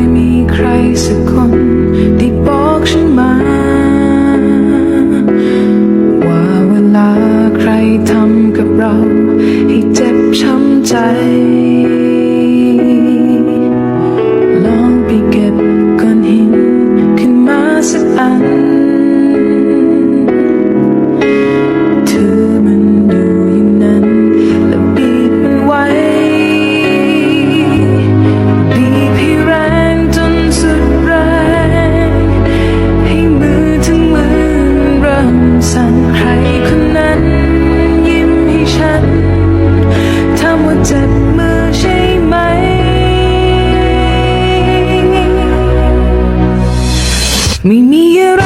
ยมีใครสักคนที่บอกฉันมา ว่าเวลาใครทำกับเรา ให้เจ็บช้ำใจ สั่นใครคนนั้น ยิ้มให้ฉันทำว่าเจ็บมือใช่ไหม ไม่มีอะไร